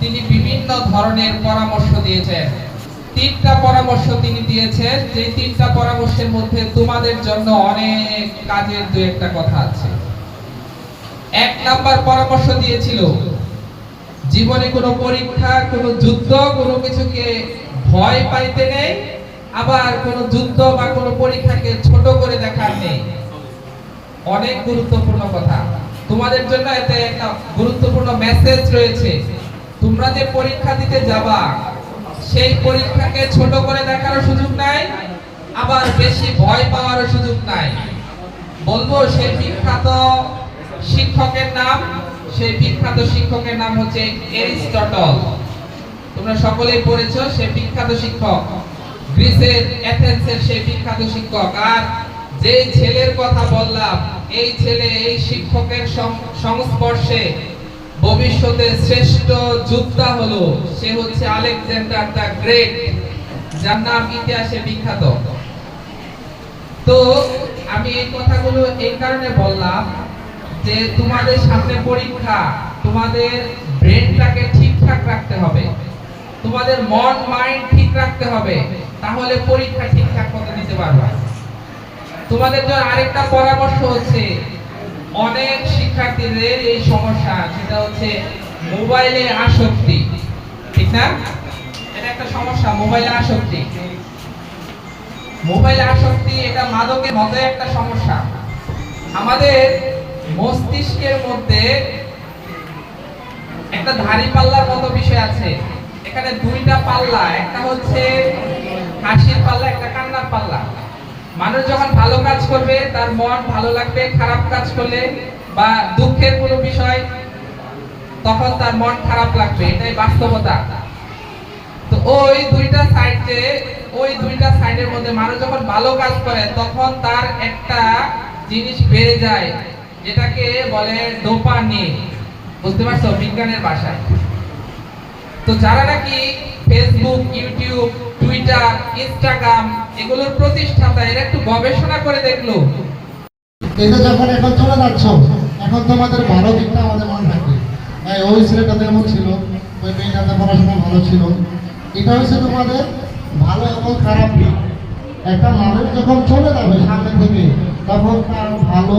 তিনি বিভিন্ন ধরনের পরামর্শ দিয়েছেন। তিনটা পরামর্শ তিনি দিয়েছেন। যে তিনটা পরামর্শের মধ্যে তোমাদের জন্য অনেক কাজের দু একটা কথা আছে। এক নাম্বার পরামর্শ দিয়েছিল, জীবনে কোনো পরীক্ষা, কোনো যুদ্ধ, কোনো কিছুকে ভয় পাইতে নেই, আবার কোনো যুদ্ধ বা কোনো পরীক্ষাকে ছোট করে দেখার নেই। অনেক গুরুত্বপূর্ণ কথা। তোমাদের জন্য এতে একটা গুরুত্বপূর্ণ মেসেজ রয়েছে। তোমরা যে পরীক্ষা দিতে যাবা, সেই পরীক্ষাকে ছোট করে দেখারও সুযোগ নাই, আবার বেশি ভয় পাওয়ারও সুযোগ নাই। বলব সেই বিখ্যাত শিক্ষকের নাম, সেই বিখ্যাত শিক্ষকের নাম হচ্ছে এরিস্টটল। তোমরা সকলেই পড়েছো সেই বিখ্যাত শিক্ষক। গ্রিসের, অ্যাথেন্সের সেই বিখ্যাত শিক্ষক। আর যে ছেলের কথা বললাম, এই ছেলে এই শিক্ষকের সংস্পর্শে ভবিষ্যতে শ্রেষ্ঠ যোদ্ধা হলো, সে হচ্ছে আলেকজান্ডার দ্য গ্রেট, যার নাম ইতিহাসে বিখ্যাত। তো, আমি এই কথাগুলো এই কারণে বললাম যে তোমাদের সামনে পরীক্ষা, তোমাদের ব্রেনটাকে ঠিকঠাক রাখতে হবে, তোমাদের মন, মাইন্ড ঠিক রাখতে হবে, তাহলে পরীক্ষা ঠিকঠাক মতো দিতে পারবে। তোমাদের জন্য আরেকটা পরামর্শ হচ্ছে অনেক শিক্ষার্থীদের এই সমস্যা, সেটা হচ্ছে মোবাইলে আসক্তি, ঠিক না? এটা একটা সমস্যা, মোবাইলে আসক্তি। মোবাইল আসক্তি, এটা মাদকের মতো একটা সমস্যা। আমাদের মস্তিষ্কের মধ্যে একটা ধারি পাল্লার মতো বিষয় আছে। এখানে দুইটা পাল্লা, একটা হচ্ছে হাসির পাল্লা, একটা কান্নার পাল্লা। মানুষ যখন ভালো কাজ করবে, তার মন ভালো লাগবে, খারাপ কাজ করলে বা দুঃখের কোনো বিষয়, তখন তার মন খারাপ লাগবে। এটাই বাস্তবতা। তো ওই দুইটা সাইডে ওই দুইটা সাইডের মধ্যে মানুষ যখন ভালো কাজ করে, তখন তার একটা জিনিস বেড়ে যায়, যেটাকে বলে ডোপামিন। বুঝতে পারছ? বিজ্ঞানের ভাষায়। তো যারা নাকি ফেসবুক ইউটিউব টুইটার ইনস্টাগ্রাম এগুলোর প্রতিষ্ঠাতা, এরা একটু গবেষণা করে দেখল। যে যখন এখন চলে যাচ্ছ, এখন তোমাদের ভালো দিকটা আমাদের মনে থাকবে। এই ওই ছেলেটা যেমন ছিল, ওই মেয়েটাতে পড়াশোনা ভালো ছিল। এটা হচ্ছে তোমাদের ভালো এবং খারাপ দিক। একটা মানুষ যখন চলে যাবে সামনে থেকে, তখন তার ভালো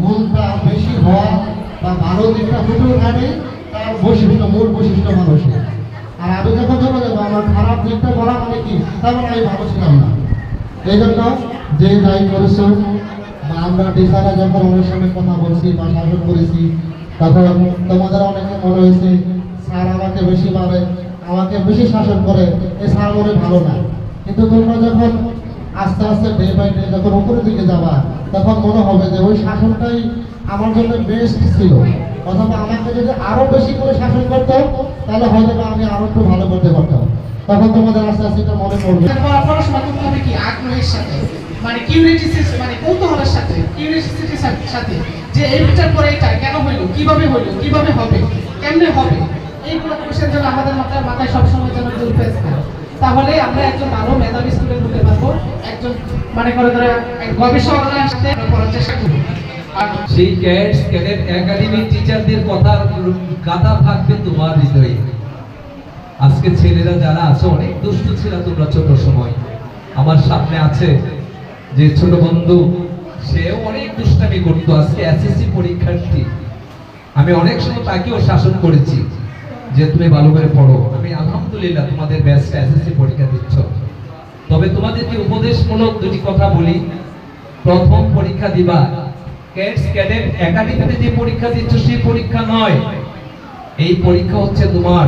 গুণটা বেশি হওয়া বা ভালো দিকটা ফুটে ওঠানে তার বৈশিষ্ট্য, মূল বৈশিষ্ট্য মানুষের। আর আমি যখন চলে যাব আমার খারাপ দিকটা বলা মানে কি? তারপর আমি ভালো ছিলাম না। এই জন্য যে যাই করেছ, বা আমরা টিচাররা যখন ওনার সঙ্গে কথা বলছি বা শাসন করেছি, তখন তোমাদের অনেকে মনে হয়েছে, স্যার আমাকে বেশি মারে, আমাকে বেশি শাসন করে এই স্যার মনে ভালো না। কিন্তু তোমরা যখন আস্তে আস্তে ডে বাই ডে যখন উপরের দিকে যাবা, তখন মনে হবে যে ওই শাসনটাই আমার জন্য বেস্ট ছিল। অথবা আমাকে যদি আরও বেশি করে শাসন করতো তাহলে হয়তো আমি আরও একটু ভালো করতে পারতাম। তখন তোমাদের আস্তে আস্তে এটা মনে পড়বে। মানে মানে কেন কীভাবে কীভাবে হবে হবে এইগুলো আমাদের মাথায় মাথায় সবসময় যেন থাকে তাহলে আমরা একজন ভালো মেধাবী স্টুডেন্ট হতে পারব, একজন মানে করে ধরে পড়ার চেষ্টা করব। আর সেই ক্যাডেট একাডেমি টিচারদের থাকবে তোমার হৃদয়ে। আজকে ছেলেরা যারা আছে, অনেক দুষ্ট ছিল তোমরা ছোট সময়। আমার সামনে আছে যে ছোট বন্ধু, সেও অনেক দুষ্টামি করতো আজকে এসএসসি পরীক্ষার্থী আমি অনেক সময় তাকেও শাসন করেছি যে তুমি ভালো করে পড়ো। আমি আলহামদুলিল্লাহ তোমাদের ব্যাচটা এসএসসি পরীক্ষা দিচ্ছ। তবে তোমাদেরকে উপদেশমূলক দুটি কথা বলি। প্রথম পরীক্ষা দিবা ক্যাডস ক্যাডেট একাডেমিতে যে পরীক্ষা দিচ্ছ, সেই পরীক্ষা নয়। এই পরীক্ষা হচ্ছে তোমার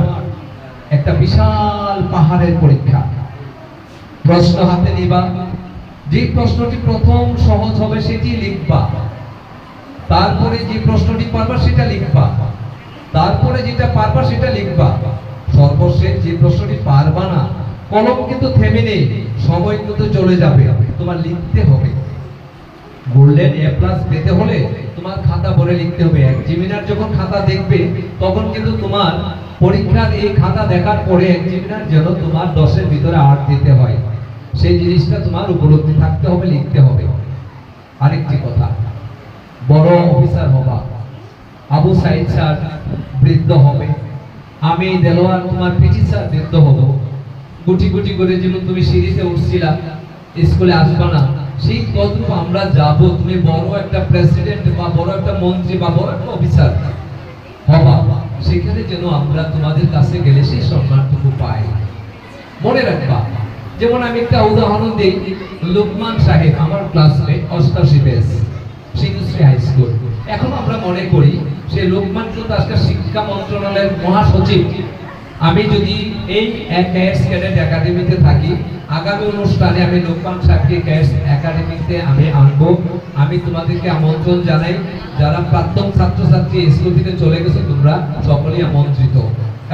একটা বিশাল পাহাড়ের পরীক্ষা। প্রশ্ন হাতে নিবা। যে প্রশ্নটি প্রথম সহজ হবে, সেটি লিখবা। তারপরে যে প্রশ্নটি পারবা, সেটা লিখবা। তারপরে যেটা পারবা, সেটা লিখবা। সর্বশেষ যে প্রশ্নটি পারবা না, কলম কিন্তু থেমে নেই, সময় কিন্তু চলে যাবে। তোমার লিখতে হবে। গোল্ডেন এ প্লাস পেতে হলে তোমার খাতা ভরে লিখতে হবে। এক্সামিনার যখন খাতা দেখবে, তখন কিন্তু তোমার পরীক্ষার এই খাতা দেখার পরে এক্সামিনার যেন তোমার দশের ভিতরে আট দিতে হয়। সেই জিনিসটা তোমার উপলব্ধি থাকতে হবে, লিখতে হবে। আরেকটি কথা, বড় অফিসার হবা। আবু সাইদ স্যার বৃদ্ধ হবে। আমি দেলোয়ার তোমার পিটি স্যার বৃদ্ধ হব। গুটি গুটি করে যেন তুমি সিঁড়িতে উঠছিলা, স্কুলে আসবা না। সেই তদ্রুপ আমরা যাব? তুমি বড় একটা প্রেসিডেন্ট বা বড় একটা মন্ত্রী বা বড় একটা অফিসার হবা। সেখানে যেন আমরা তোমাদের কাছে গেলে সেই সম্মানটুকু পাই। মনে রাখবা, যেমন আমি একটা উদাহরণ দিই। লোকমান সাহেব, আমার ক্লাসমেট অষ্টাশি বেস সিংহশ্রী হাই স্কুল এখন আমরা মনে করি, সে লোকমান কিন্তু আজকে শিক্ষা মন্ত্রণালয়ের মহাসচিব। আমি যদি এই ক্যাডেট একাডেমিতে থাকি, আগামী অনুষ্ঠানে আমি লোকমান সাহেবকে ক্যাশ একাডেমিতে আমি আনব। আমি তোমাদেরকে আমন্ত্রণ জানাই, যারা প্রাক্তন ছাত্রছাত্রী স্কুল থেকে চলে গেছে, তোমরা সকলেই আমন্ত্রিত।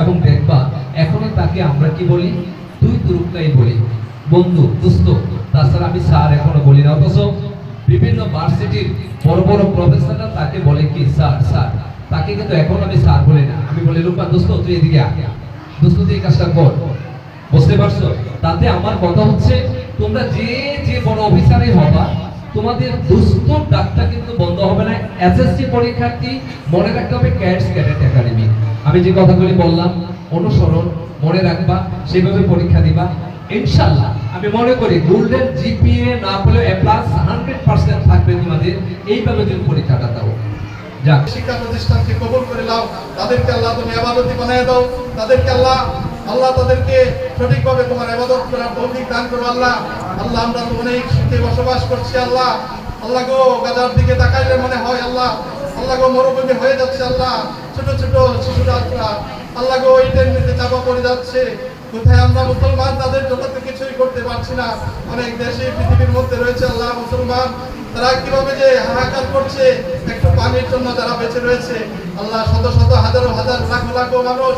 এবং দেখবা এখনও তাকে আমরা কি বলি? তুই তুরুকটাই বলি। বন্ধু, দুস্থ। তাছাড়া আমি স্যার এখনও বলি না, অথচ বিভিন্ন ভার্সিটির বড় বড় প্রফেসররা তাকে বলে কি, স্যার স্যার। তাকে কিন্তু এখন আমি স্যার বলি না। আমি বলি, রূপা দোস্ত তুই এদিকে আগে দোস্ত এই কাজটা কর বুঝতে পারছ? তাতে আমার কথা হচ্ছে, তোমরা যে যে বড় অফিসারই হবা, তোমাদের দুস্থ ডাকটা কিন্তু বন্ধ হবে না। এসএসসি পরীক্ষার্থী, মনে রাখতে হবে ক্যাডস ক্যাডেট একাডেমি। আমি যে কথাগুলি বললাম, অনুসরণ, মনে রাখবা, সেভাবে পরীক্ষা দিবা। ইনশাল্লাহ আমি মনে করি গোল্ডেন জিপিএ না পেলেও এ প্লাস হান্ড্রেড পার্সেন্ট থাকবে তোমাদের। এইভাবে তুমি পরীক্ষাটা দাও। শিক্ষা প্রতিষ্ঠানকে কবুল করে নাও। তাদেরকে আল্লাহ তুমি আবাদতি বানিয়ে দাও। তাদেরকে আল্লাহ আল্লাহ তাদেরকে সঠিকভাবে তোমার আবাদত করার তৌফিক দান করো আল্লাহ। আল্লাহ, আমরা তো অনেক সুখে বসবাস করছি আল্লাহ। আল্লাহ গো গাজার দিকে তাকাইলে মনে হয় আল্লাহ। আল্লাহ গো, মরুভূমি হয়ে যাচ্ছে আল্লাহ। ছোট ছোট শিশুরা, আল্লাহ। গো ইটের নিতে চাপা পড়ে যাচ্ছে। কোথায় আমরা মুসলমান? তাদের জন্য কিছুই করতে পারছি না। অনেক দেশে পৃথিবীর মধ্যে রয়েছে আল্লাহ মুসলমান। তারা কীভাবে যে হাহাকার করছে পানির জন্য তারা বেঁচে রয়েছে, আল্লাহ শত শত হাজারো হাজার লাখ লাখ মানুষ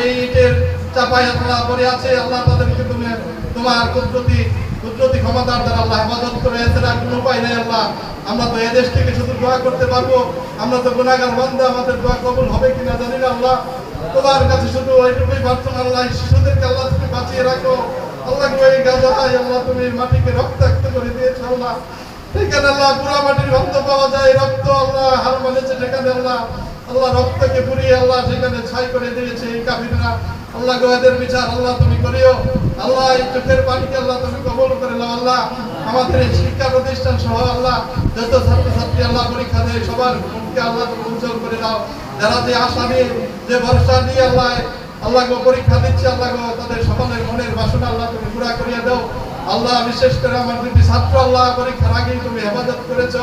এই ইটের চাপায় আল্লাহ পড়ে আছে, আল্লাহ তাদেরকে তুমি তোমার কুদরতি কুদরতি ক্ষমতার দ্বারা আল্লাহ হেফাজত করে এছাড়া কোনো উপায় নেই আল্লাহ। আমরা তো এদেশ থেকে শুধু দোয়া করতে পারব। আমরা তো গুণাগার বন্ধ আমাদের দোয়া কবুল হবে কিনা জানি না আল্লাহ। তোমার কাছে শুধু ওইটুকুই প্রার্থনা, আল্লাহ শিশুদেরকে আল্লাহ তুমি বাঁচিয়ে রাখো। আল্লাহ গো এই গাজায় আল্লাহ তুমি মাটিকে রক্তাক্ত করে দিয়েছ, আল্লাহ। এখানে আল্লাহ পুরা মাটির রক্ত পাওয়া যায় রক্ত আল্লাহ হার মানেছে সেখানে আল্লাহ। আল্লাহ রক্তকে পুড়িয়ে আল্লাহ সেখানে ছাই করে দিয়েছে এই কাফিররা। আল্লাহ গো, এদের বিচার আল্লাহ তুমি করিও। আল্লাহ, এই চোখের পানিকে আল্লাহ তুমি কবল করে নাও আল্লাহ। আমাদের এই শিক্ষা প্রতিষ্ঠান সহ আল্লাহ, যত ছাত্রছাত্রী আল্লাহ পরীক্ষা দেয়, সবার মুখকে আল্লাহ তুমি উজ্জ্বল করে দাও। যারা যে আশা নিয়ে, যে ভরসা নিয়ে আল্লাহ আল্লাহ গো পরীক্ষা দিচ্ছে, আল্লাহ গো, তাদের সকলের মনের বাসনা আল্লাহ তুমি পুরা করিয়া দাও। আল্লাহ, বিশেষ করে আমার দুটি ছাত্র আল্লাহ, পরীক্ষার আগেই তুমি হেফাজত করেছ।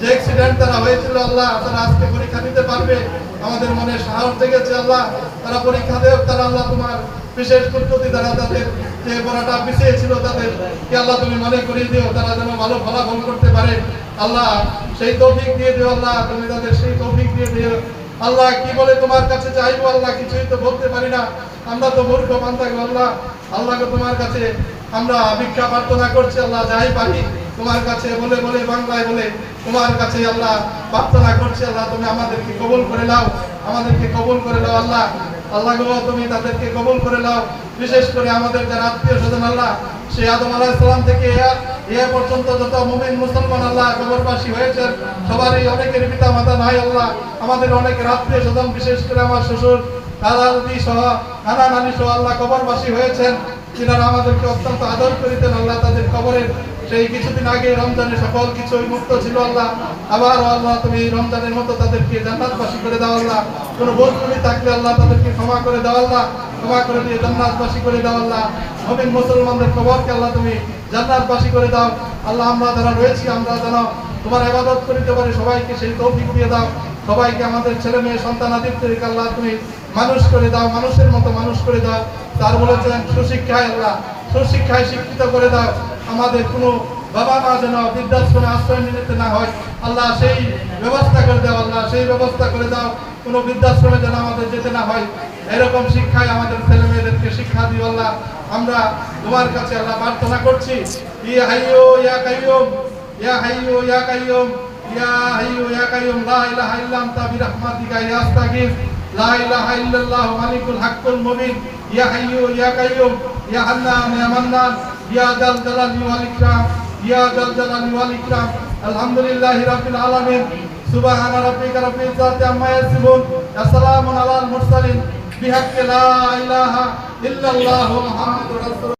যে অ্যাক্সিডেন্ট তারা হয়েছিল আল্লাহ, তারা আজকে পরীক্ষা দিতে পারবে। আমাদের মনে সাহস জেগেছে আল্লাহ, তারা পরীক্ষা দেব তারা আল্লাহ তোমার বিশেষ কুদরতি দ্বারা তাদের যে পড়াটা পিছিয়ে ছিল তাদের কি আল্লাহ তুমি মনে করিয়ে দিও, তারা যেন ভালো ফলাফল করতে পারে। আল্লাহ, সেই তৌফিক দিয়ে দিও আল্লাহ, তুমি তাদের সেই তৌফিক দিয়ে দিও। আল্লাহ, কি বলে তোমার কাছে চাইব আল্লাহ, কিছুই তো বলতে পারি না। আমরা তো মূর্খ বান্ধব আল্লাহ। আল্লাহকে তোমার কাছে আমরা ভিক্ষা প্রার্থনা করছি, আল্লাহ যাই পারি তোমার কাছে বলে বলে বাংলায় বলে তোমার কাছে আল্লাহ প্রার্থনা করছি, আল্লাহ তুমি আমাদেরকে কবুল করে নাও, আমাদেরকে কবুল করে নাও, আল্লাহ আল্লাহ গো, তুমি তাদেরকে কবুল করে নাও। বিশেষ করে আমাদের যারা আত্মীয় স্বজন, আল্লাহ সে আদম আলাহ সালাম থেকে এ পর্যন্ত যত মুমিন, মুসলমান, আল্লাহ, কবরবাসী হয়েছেন সবারই অনেকের পিতা মাতা নাই, আল্লাহ, আমাদের অনেকের আত্মীয় স্বজন, বিশেষ করে আমার শ্বশুর দাদা দাদি সহ, নানা নানি সহ, আল্লাহ, কবরবাসী হয়েছেন। যিনারা আমাদেরকে অত্যন্ত আদর করিতেন, আল্লাহ তাদের কবরের সেই কিছুদিন আগে রমজানের সকল কিছু মুক্ত ছিল, আল্লাহ। আবার আল্লাহ, তুমি রমজানের মতো তাদেরকে জান্নাতবাসী করে দাও, আল্লাহ। কোনো ত্রুটি থাকলে আল্লাহ তাদেরকে ক্ষমা করে দাও, আল্লাহ। ক্ষমা করে দিয়ে জান্নাতবাসী করে দাও, আল্লাহ। নবীন মুসলমানদের কবরকে আল্লাহ তুমি জান্নাতবাসী করে দাও। আল্লাহ, আমরা যারা রয়েছি, আমরা যেন তোমার ইবাদত করিতে পারি, সবাইকে সেই তৌফিক দিয়ে দাও। সবাইকে আমাদের ছেলে মেয়ে, সন্তান, আদিত্যকে আল্লাহ তুমি মানুষ করে দাও, মানুষের মতো মানুষ করে দাও। তার বলেছেন, সুশিক্ষায় আল্লাহ সুশিক্ষায় শিক্ষিত করে দাও। আমাদের কোনো বাবা মা যেন বৃদ্ধাশ্রমে আশ্রয় নিতে না হয়, আল্লাহ সেই ব্যবস্থা করে দাও, আল্লাহ সেই ব্যবস্থা করে দাও। কোনো বৃদ্ধাশ্রমে যেন আমাদের যেতে না হয়, এরকম শিক্ষায় আমাদের ছেলে মেয়েদেরকে শিক্ষা দিও আল্লাহ। আমরা তোমার কাছে আল্লাহ প্রার্থনা করছি ইয়া হাইয়ো, ইয়া কাইয়ুম, ইয়া হাইয়ো, ইয়া কাইয়ুম, ইয়া হাইয়ো, ইয়া কাইয়ুম, লা ইলাহা ইল্লা আনতা বিরহমাতিকা ইয়াস্তাগির লা ইলাহা ইল্লাল্লাহু মালিকুল হাক্কুল মুবিন। ইয়া হাইয়ো ইয়া কাইয়ুম ইয়া হান্নান ইয়া মান্নান, ইয়া জাল জালালি ওয়াল ইকরাম, ইয়া জাল জালালি ওয়াল ইকরাম। আলহামদুলিল্লাহি রাব্বিল আলামিন। সুবহানা রাব্বিকা রাব্বিল ইজ্জাতি আম্মা ইয়াসিফুন। আসসালামু আলাল মুরসালিন। বিহাক্কি লা ইলাহা ইল্লাল্লাহু মুহাম্মাদুর রাসূলুল্লাহ।